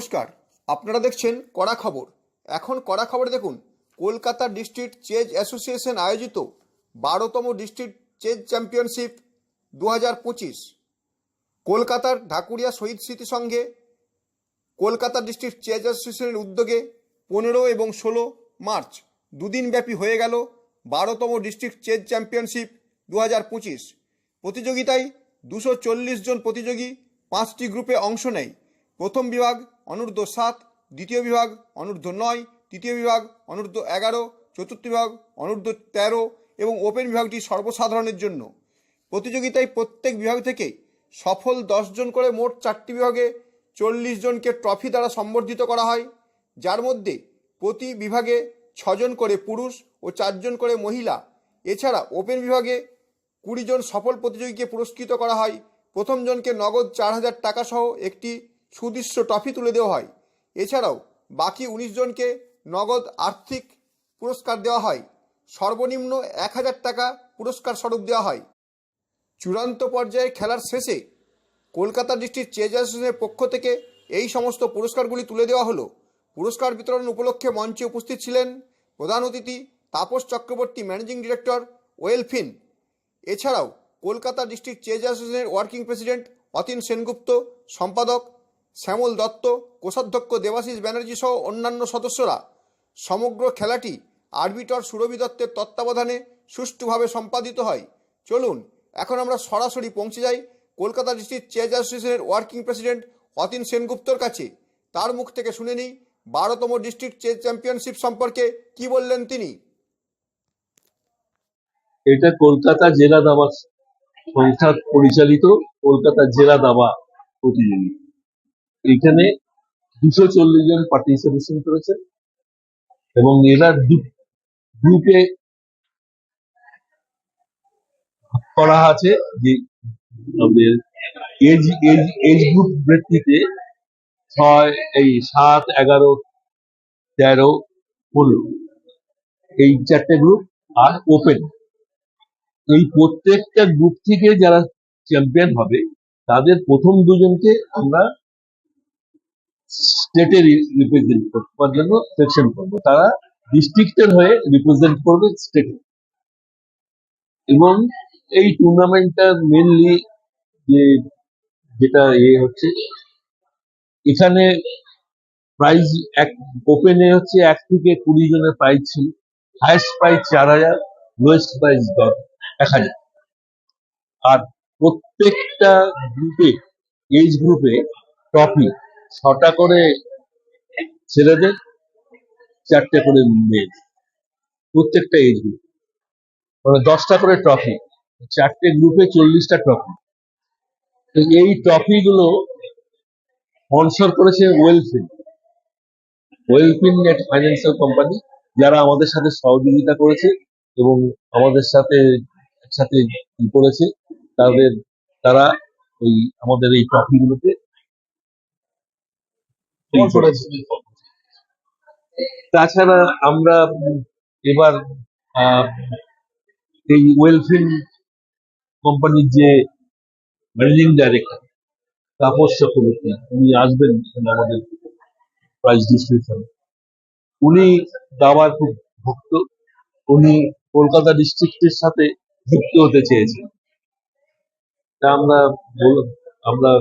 নমস্কার, আপনারা দেখছেন কড়া খবর। এখন কড়া খবর দেখুন, কলকাতা ডিস্ট্রিক্ট চেজ অ্যাসোসিয়েশন আয়োজিত বারোতম ডিস্ট্রিক্ট চেজ চ্যাম্পিয়নশিপ দু হাজার পঁচিশ। কলকাতার ঢাকুরিয়া শহীদ স্মৃতি সঙ্গে কলকাতা ডিস্ট্রিক্ট চেজ অ্যাসোসিয়েশনের উদ্যোগে পনেরো এবং ষোলো মার্চ দুদিনব্যাপী হয়ে গেল বারোতম ডিস্ট্রিক্ট চেজ চ্যাম্পিয়নশিপ দু হাজার পঁচিশ। প্রতিযোগিতায় দুশো চল্লিশ জন প্রতিযোগী পাঁচটি গ্রুপে অংশ নেয়। প্রথম বিভাগ অনূর্ধ্ব সাত, দ্বিতীয় বিভাগ অনূর্ধ্ব নয়, তৃতীয় বিভাগ অনূর্ধ্ব এগারো, চতুর্থ বিভাগ অনূর্ধ্ব তেরো এবং ওপেন বিভাগটি সর্বসাধারণের জন্য। প্রতিযোগিতায় প্রত্যেক বিভাগ থেকে সফল দশজন করে মোট চারটি বিভাগে চল্লিশ জনকে ট্রফি দ্বারা সম্বর্ধিত করা হয়, যার মধ্যে প্রতি বিভাগে ছজন করে পুরুষ ও চারজন করে মহিলা। এছাড়া ওপেন বিভাগে কুড়ি জন সফল প্রতিযোগীকে পুরস্কৃত করা হয়। প্রথম জনকে নগদ চার হাজার টাকা সহ একটি সুদৃশ্য ট্রফি তুলে দেওয়া হয়। এছাড়াও বাকি উনিশ জনকে নগদ আর্থিক পুরস্কার দেওয়া হয়। সর্বনিম্ন এক হাজার টাকা পুরস্কার স্বরূপ দেওয়া হয়। চূড়ান্ত পর্যায়ে খেলার শেষে কলকাতা ডিস্ট্রিক্ট চেজ অ্যাসোসিয়েশনের পক্ষ থেকে এই সমস্ত পুরস্কারগুলি তুলে দেওয়া হলো। পুরস্কার বিতরণ উপলক্ষে মঞ্চে উপস্থিত ছিলেন প্রধান অতিথি Tapas Chakraborty managing director Welfin এছাড়াও কলকাতা ডিস্ট্রিক্ট চেজ অ্যাসোসিয়েশনের ওয়ার্কিং প্রেসিডেন্ট অতীন সেনগুপ্ত, সম্পাদক শ্যামল দত্ত, কোষাধ্যক্ষ দেবাশিস ব্যানার্জি সহ অন্যান্য সদস্যরা সমগ্র খেলাটি আরবিটর সুরভি দত্তের তত্ত্বাবধানে সুষ্ঠুভাবে সম্পাদিত হয়। চলুন, এখন আমরা সরাসরি পৌঁছে যাই কলকাতা ডিস্ট্রিক্ট চেজ অ্যাসোসিয়েশনের ওয়ার্কিং প্রেসিডেন্ট অতীন সেনগুপ্তর কাছে। তার মুখ থেকে শুনে নিই, বারোতম ডিস্ট্রিক্ট চেজ চ্যাম্পিয়নশিপ সম্পর্কে কি বললেন তিনি? এটা কলকাতা জেলা দাবা সংস্থা পরিচালিত কলকাতা জেলা দাবা প্রতিযোগী। এখানে দুশো চল্লিশ জন পার্টিসিপেশন করেছে এবং এরা গ্রুপে করা আছে যে আমাদের এজ এজ এজ গ্রুপ ভিত্তিতে ছয়, এই সাত, এগারো, তেরো পনেরো এই চারটে গ্রুপ আর ওপেন এই প্রত্যেকটা গ্রুপ থেকে যারা চ্যাম্পিয়ন হবে, তাদের প্রথম দুজনকে আমরা স্টেটে রিপ্রেজেন্ট করার জন্য সেকশন করব। তারা ডিস্ট্রিক্টের হয়ে রিপ্রেজেন্ট করবে স্টেটে এবং এই টুর্নামেন্টটা মেনলি যে, যেটা এ হচ্ছে, এখানে প্রাইজ এক ওপেনে হচ্ছে এক থেকে কুড়ি জনের প্রাইজ ছিল। হাইয়েস্ট প্রাইজ চার হাজার লোয়েস্ট প্রাইজ দশ, এক হাজার। আর প্রত্যেকটা গ্রুপে এজ গ্রুপে ট্রফি ছটা করে ছেলেদের, চারটে করে মেয়ে প্রত্যেকটা এজ গ্রুপ মানে দশটা করে ট্রফি চারটে গ্রুপে চল্লিশটা ট্রফি তো এই ট্রফি গুলো স্পন্সর করেছে Welfin Welfin net financial company যারা আমাদের সাথে সহযোগিতা করেছে এবং আমাদের সাথে একসাথে করেছে, তাদের, তারা ওই আমাদের এই ট্রফি গুলোতে ই করেছে। তাছাড়া আমরা এবার এই ওয়েলফিন কোম্পানির যে ম্যানেজিং ডাইরেক্টর তাপস চক্রবর্তী, উনি আসবেন আমাদের প্রাইজ ডিস্ট্রিবিউশন উনি দাবার খুব ভক্ত, উনি কলকাতা ডিস্ট্রিক্টের সাথে যুক্ত হতে চেয়েছেন। তা আমরা আমরা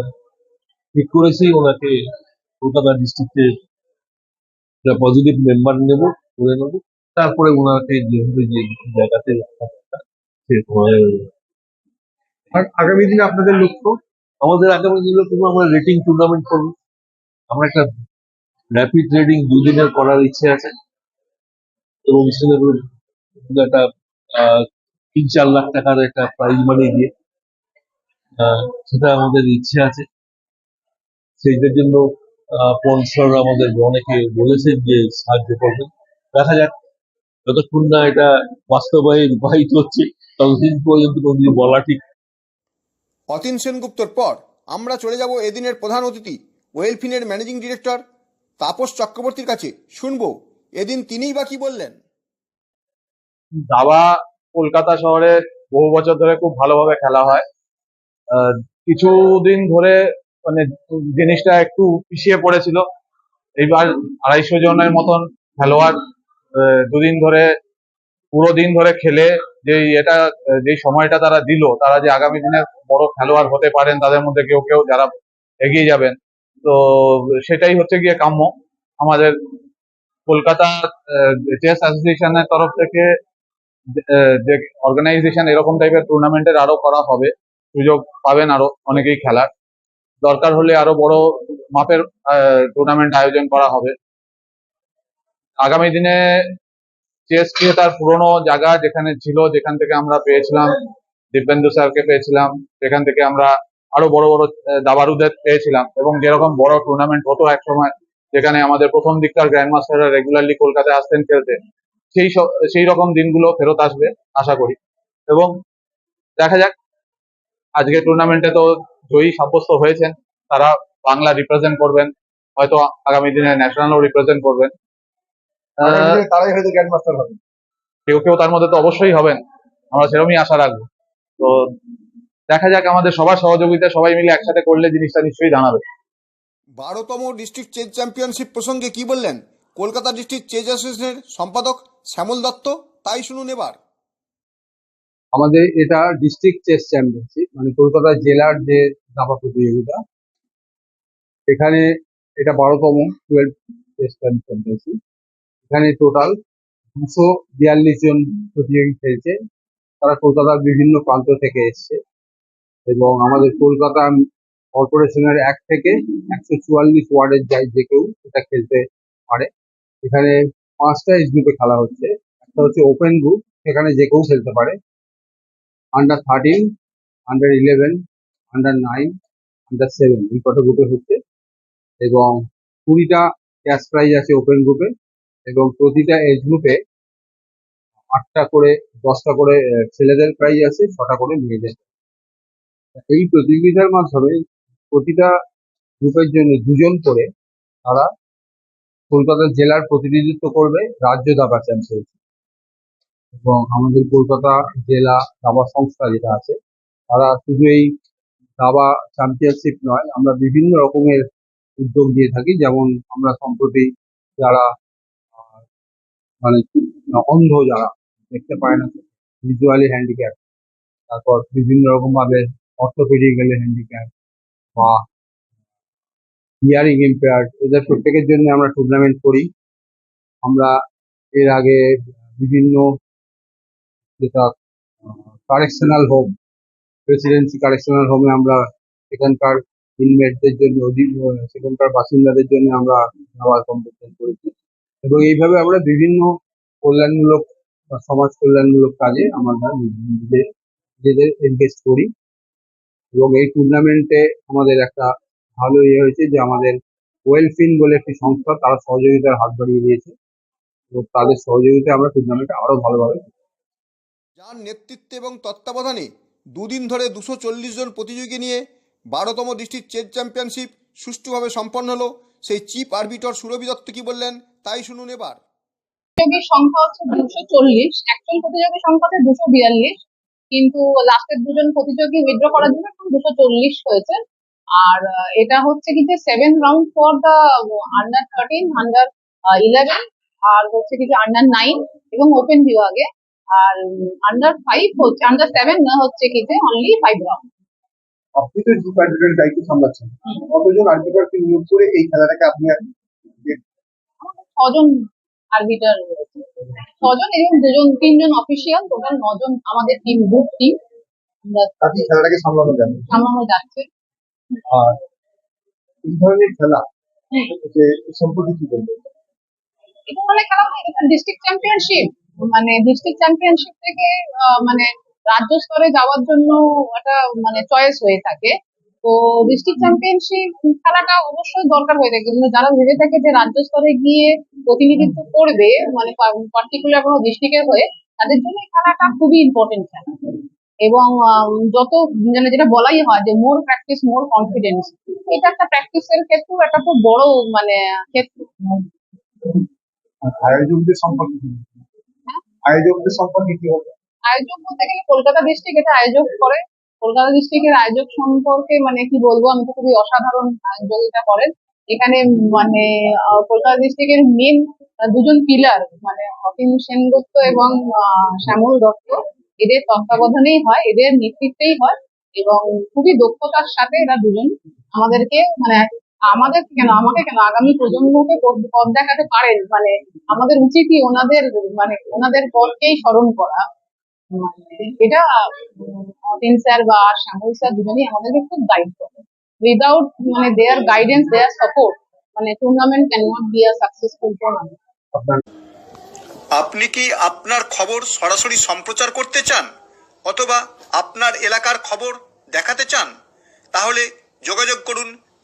ঠিক করেছি ওনাকে কলকাতা ডিস্ট্রিক্টের পজিটিভ মেম্বার নেব করে নেব। তারপরে ওনাকে যেভাবে যে জায়গাতে আর আগামী দিনে আপনাদের লক্ষ্য? আমাদের আগামী দিনে কিন্তু আমরা রেটিং টুর্নামেন্ট করব। আমরা একটা র্যাপিড রেডিং দুদিনের করার ইচ্ছে আছে। এবং সেখানে একটা তিন চার লাখ টাকার একটা প্রাইজ মানি দিয়ে সেটা আমাদের ইচ্ছে আছে। সেইটার জন্য স্পন্সর আমাদের অনেকে বলেছেন যে সাহায্য করবেন। দেখা যাক যতক্ষণ না এটা বাস্তবায়ন রূপায়িত হচ্ছে ততদিন পর্যন্ত কোনো বলা ঠিক। অতীন সেনগুপ্তর পর আমরা চলে যাব এদিনের প্রধান অতিথি ওয়েলফিনের ম্যানেজিং ডিরেক্টর তাপস চক্রবর্তীর কাছে। শুনব এদিন তিনিই বা কি বললেন? দাবা কলকাতা শহরে বহু বছর ধরে খুব ভালোভাবে খেলা হয়। আহ, কিছুদিন ধরে মানে জিনিসটা একটু পিছিয়ে পড়েছিল। এইবার আড়াইশো জনের মতন খেলোয়াড় দুদিন ধরে, পুরো দিন ধরে খেলে যে এটা যে সময়টা তারা দিল, তারা যে আগামী দিনে বড় খেলোয়াড় হতে পারেন তাদের মধ্যে কেউ কেউ যারা এগিয়ে যাবেন। তো সেটাই হচ্ছে গিয়ে কাম্য। আমাদের কলকাতা চেস অ্যাসোসিয়েশনের তরফ থেকে যে অর্গানাইজেশন এরকম টাইপের টুর্নামেন্টের আরও করা হবে, সুযোগ পাবেন আরও অনেকেই খেলার। দরকার হলে আরও বড় মাপের টুর্নামেন্ট আয়োজন করা হবে। আগামী দিনে চেসকে তার পুরোনো জায়গা যেখানে ছিল, যেখান থেকে আমরা পেয়েছিলাম, দিব্যেন্দু স্যারকে পেয়েছিলাম, সেখান থেকে আমরা আরও বড় বড় দাবারুদের পেয়েছিলাম এবং যেরকম বড় টুর্নামেন্ট হতো এক সময় যেখানে আমাদের প্রথম দিককার গ্র্যান্ড মাস্টাররা রেগুলারলি কলকাতায় আসতেন খেলতে, সেই সেই রকম দিনগুলো ফেরত আসবে, আশা করি। এবং দেখা যাক আজকে টুর্নামেন্টে তো জয়ী সাব্যস্ত হয়েছেন তারা বাংলা রিপ্রেজেন্ট করবেন হয়তো আগামী দিনে ন্যাশনালও রিপ্রেজেন্ট করবেন। তারাই হয়তো গ্র্যান্ড মাস্টার হবে কেউ কেউ তার মধ্যে তো অবশ্যই হবেন আমরা সেরকমই আশা রাখব। তো দেখা যাক আমাদের সবার সহযোগিতা সবাই মিলে একসাথে করলে জিনিসটা নিশ্চয়ই দাঁড়াবে। বারোতম ডিস্ট্রিক্ট চেজ চ্যাম্পিয়নশিপ প্রসঙ্গে কি বললেন? কলকাতা ডিস্ট্রিক্ট চেজ অ্যাসোসিয়েশনের সম্পাদক শ্যামল দত্ত তাই শুনুন এবার। আমাদের এটা ডিস্ট্রিক্ট চেস চ্যাম্পিয়নশিপ মানে কলকাতা জেলার যে দাবা প্রতিযোগিতা, এখানে এটা বারোতম টুয়েলভ চেস চ্যাম্পিয়নশিপ এখানে টোটাল দুশো বিয়াল্লিশ জন প্রতিযোগী খেলছে। তারা কলকাতার বিভিন্ন প্রান্ত থেকে এসছে এবং আমাদের কলকাতা কর্পোরেশনের এক থেকে একশো চুয়াল্লিশ ওয়ার্ডের যাই যে কেউ এটা খেলতে পারে। এখানে পাঁচটা এজ গ্রুপে খেলা হচ্ছে। একটা হচ্ছে ওপেন গ্রুপ সেখানে যে কেউ খেলতে পারে। Under thirteen under eleven under nine under seven এই কটা গ্রুপে হচ্ছে। এবং কুড়িটা ক্যাশ প্রাইজ আছে ওপেন গ্রুপে এবং প্রতিটা এজ গ্রুপে আটটা করে, দশটা করে ছেলেদের প্রাইজ আছে, ছটা করে মেয়েদের। এই প্রতিযোগিতার মাধ্যমে প্রতিটা গ্রুপের জন্য দুজন করে তারা কলকাতা জেলার প্রতিনিধিত্ব করবে, রাজ্য দাবা চ্যাম্পিয়নশিপ এবং আমাদের কলকাতা জেলা দাবা সংস্থা যেটা আছে, তারা শুধু এই দাবা চ্যাম্পিয়নশিপ নয়, আমরা বিভিন্ন রকমের উদ্যোগ দিয়ে থাকি। যেমন আমরা সম্প্রতি যারা মানে অন্ধ যারা দেখতে পায় না ভিজুয়ালি হ্যান্ডিক্যাপ তারপর বিভিন্ন রকম ভাবে অর্থোপেডিক্যালি হ্যান্ডিক্যাপ বা হিয়ারিং ইম্পেয়ার্ড এদের প্রত্যেকের জন্য আমরা টুর্নামেন্ট করি। আমরা এর আগে বিভিন্ন যেটা কারেকশনাল হোম প্রেসিডেন্সি কারেকশনাল হোমে আমরা সেখানকার ইনমেটদের জন্য সেখানকার বাসিন্দাদের জন্য আমরা খাবার কম্পিটিশন করেছি। এবং এইভাবে আমরা বিভিন্ন কল্যাণমূলক বা সমাজ কল্যাণমূলক কাজে আমরা নিজেদের নিজেদের এনগেজ করি। এবং এই টুর্নামেন্টে আমাদের একটা ভালো ইয়ে হয়েছে যে আমাদের ওয়েলফিন বলে একটি সংস্থা, তারা সহযোগিতার হাত বাড়িয়ে দিয়েছে। এবং তাদের সহযোগিতায় আমরা টুর্নামেন্টে আরও ভালোভাবে যার নেতৃত্বে এবং তত্ত্বাবধানে দুদিন ধরে দুশো জন প্রতিযোগী নিয়ে বারোতম ডিস্ট্রিক্ট চেস চ্যাম্পিয়নশিপ সুষ্ঠুভাবে সম্পন্ন হলো, সেই চিফ আরবিটর সুরভি দত্ত কি বললেন, তাই শুনুন এবার। প্রতিযোগীর সংখ্যা হচ্ছে দুশো চল্লিশ অ্যাকচুয়াল প্রতিযোগীর সংখ্যা হচ্ছে দুশো বিয়াল্লিশ, কিন্তু লাস্টের দুজন প্রতিযোগী উইথড্র করার জন্য দুশো চল্লিশ হয়েছে। আর এটা হচ্ছে কি যে seven round for the under thirteen under eleven আর হচ্ছে কি যে আন্ডার নাইন এবং ওপেন বিভাগে আর আন্ডার ফাইভ হচ্ছে আন্ডার সেভেন হচ্ছে কি যে অনলি ফাইভ রাউন্ড আপনি তো আর্বিটার দায়িত্ব সামলাচ্ছেন। কতজন আর্বিটারকে নিয়োগ করে এই খেলাটাকে আপনি আমাদের ছজন আরবিটার ছজন এবং দুজন তিনজন অফিসিয়াল টোটাল নজন আমাদের টিম গ্রুপ টিম আপনি খেলাটাকে সামলানো জানেন সামলানো যাচ্ছে। আর এই ধরনের খেলা যে সম্পর্কে কি বলবেন? এই ধরনের খেলা মানে এটা ডিস্ট্রিক্ট চ্যাম্পিয়নশিপ মানে ডিস্ট্রিক্ট চ্যাম্পিয়নশিপ থেকে মানে রাজ্য স্তরে যাওয়ার জন্য একটা মানে চয়েস হয়ে থাকে। তো ডিস্ট্রিক্ট চ্যাম্পিয়নশিপ খেলাটা অবশ্যই দরকার হয়ে থাকে। যারা ভেবে থাকে যে রাজ্য স্তরে গিয়ে প্রতিনিধিত্ব করবে মানে পার্টিকুলার কোনো ডিস্ট্রিক্টের হয়ে, তাদের জন্য খেলাটা খুবই ইম্পর্টেন্ট খেলা। এবং যত মানে যেটা বলাই হয় যে মোর প্র্যাকটিস মোর কনফিডেন্স এটা একটা প্র্যাকটিসের ক্ষেত্রেও একটা খুব বড় মানে ক্ষেত্র। আয়োজকদের সম্পর্কে? আয়োজকদের সম্পর্কে কি হবে আয়োজক বলতে গেলে কলকাতা ডিস্ট্রিক্ট এটা আয়োজক করে। কলকাতা ডিস্ট্রিক্টের আয়োজক সম্পর্কে মানে কি বলব? আমি তো খুবই অসাধারণ আয়োজক এটা করেন। এখানে মানে কলকাতা ডিস্ট্রিক্টের মেন দুজন পিলার মানে অতীন সেনগুপ্ত এবং শ্যামল দত্ত। এদের তত্ত্বাবধানেই হয়, এদের নেতৃত্বেই হয় এবং খুবই দক্ষতার সাথে এরা দুজন আমাদেরকে মানে আমাদের কেন আমাকে কেন? আগামী প্রজন্মকে পথ দেখাতে পারেন। মানে আমাদের উচিতই ওনাদের মানে ওনাদের পথকেই স্মরণ করা। এটা অতীন স্যার বা শ্যামল স্যার দুজনেই আমাদেরকে খুব গাইড করে। উইদাউট মানে দেয়ার গাইডেন্স দেয়ার সাপোর্ট মানে tournament can not be a successful আপনি কি আপনার খবর সরাসরি সম্প্রচার করতে চান? অথবা আপনার এলাকার খবর দেখাতে চান? তাহলে যোগাযোগ করুন